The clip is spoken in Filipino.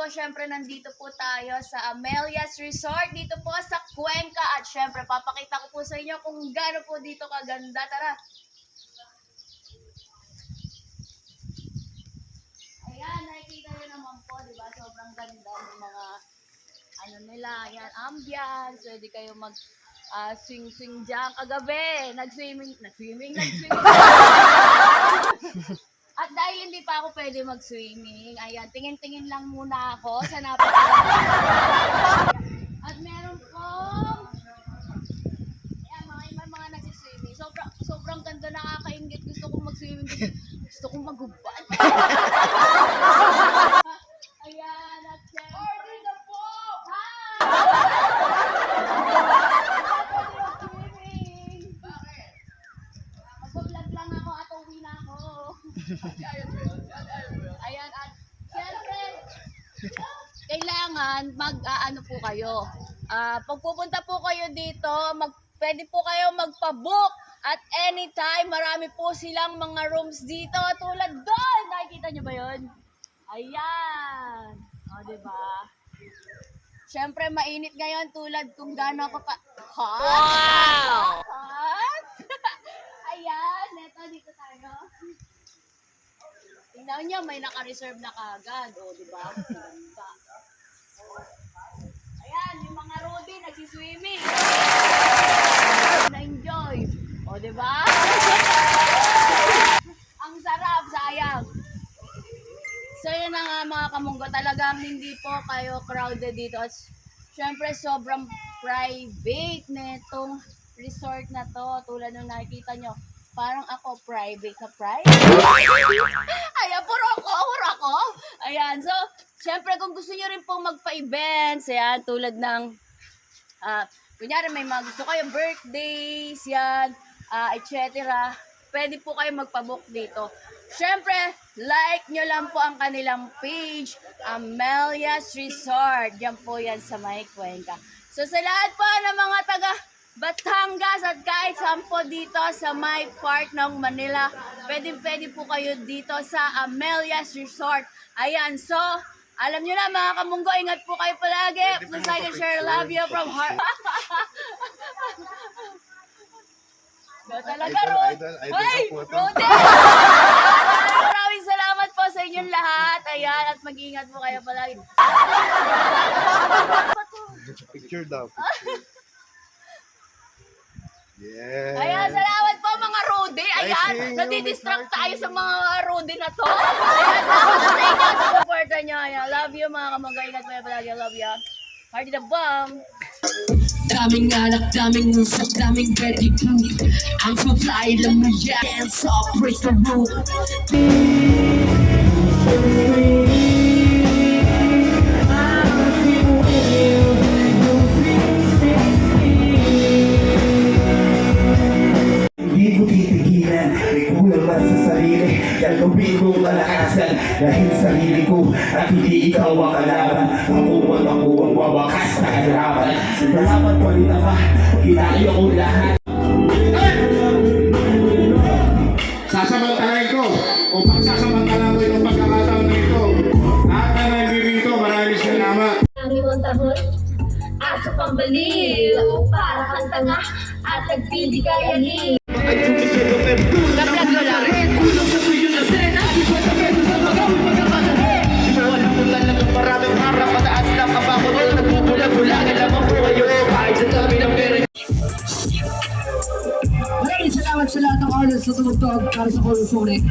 Kamunggo, syempre nandito po tayo sa Amelia's Resort dito po sa Cuenca at syempre papakita ko po sa inyo kung gaano po dito kaganda. Tara! Ayan, nakikita nyo naman po, di ba? Sobrang ganda ng mga ano nila, yan, ambience, pwede kayo mag ah, swing-swing dyan kagabi, nag-swimming, nag-swimming, nag-swimming. Pa ako pwede mag-swimming, ayan, tingin-tingin lang muna ako sa napaka At meron pong, ayan, mga iba mga nagsiswimming. Sobrang, sobrang ganda, nakakaingit. Gusto kong mag-swimming. Gusto, gusto kong magubad. ayan, at syempre. Order the book! Swimming! Bakit? Mag-vlog lang ako at uwi na ako. Ayan, at syempre, kailangan mag-ano po kayo. Ah, pag pupunta po kayo dito, mag, pwede po kayo magpa-book at anytime. Marami po silang mga rooms dito tulad doon. Nakikita nyo ba yun? Ayan. O, di ba? Siyempre, mainit ngayon tulad kung gaano ako ka... Hot? Wow! Hot? Ayan, neto dito tayo. Tingnan niyo, may naka-reserve na kagad. O, di ba? Ganda. Ayan, yung mga Rudy, nagsiswimming. Na-enjoy. O, di ba? Ang sarap, sayang. So, yun na nga mga kamunggo. Talagang hindi po kayo crowded dito. At syempre, sobrang private nitong resort na to. Tulad ng nakikita nyo. Parang ako private na private. Ayan, puro ako, puro ako. Ayan, so, syempre kung gusto nyo rin pong magpa-events, ayan, tulad ng, ah, kunyari may mga gusto kayo, birthdays, yan, ah, etc. Pwede po kayo magpa-book dito. Syempre, like nyo lang po ang kanilang page, Amelia's Resort. Yan po yan sa May Cuenca. So sa lahat po ng mga taga Batangas at kahit saan po dito sa my part ng Manila, pwede pwede po kayo dito sa Amelia's Resort. Ayan, so, alam nyo na mga kamunggo, ingat po kayo palagi. Please like and share. Love you from heart. Go talaga, Rod. Ay. Rode! Maraming salamat po sa inyong lahat. Ayan, at mag-ingat po kayo palagi. Picture daw. Picture. Yeah. Ayan, salamat po mga Rudy. Ayan, nadidistract tayo sa mga Rudy na to. Ayan, salamat po sa inyo sa supporta nyo. Ayan, love you mga kamagay. Po kayo palagi. Love you. Party the bomb. Daming anak, daming usap, daming ready food I'm so fly, alam mo yan Hands up, raise the roof titigilan, may kulang man sa sarili Gagawin ko malakasan dahil sarili ko At hindi ikaw ang kalaban Ako ang ako ang wawakas na kahirapan Salamat pa rin naman, kinayo ko lahat. Sasamantalain ko. O pagsasamantala ko itong pagkakataon na ito. At na nandito, maraming salamat. limang taon Aso pang baliw Para kang tanga At nagbibigayanin Maraming salamat sa lahat ng artists sa tumugtog para sa Kulusuri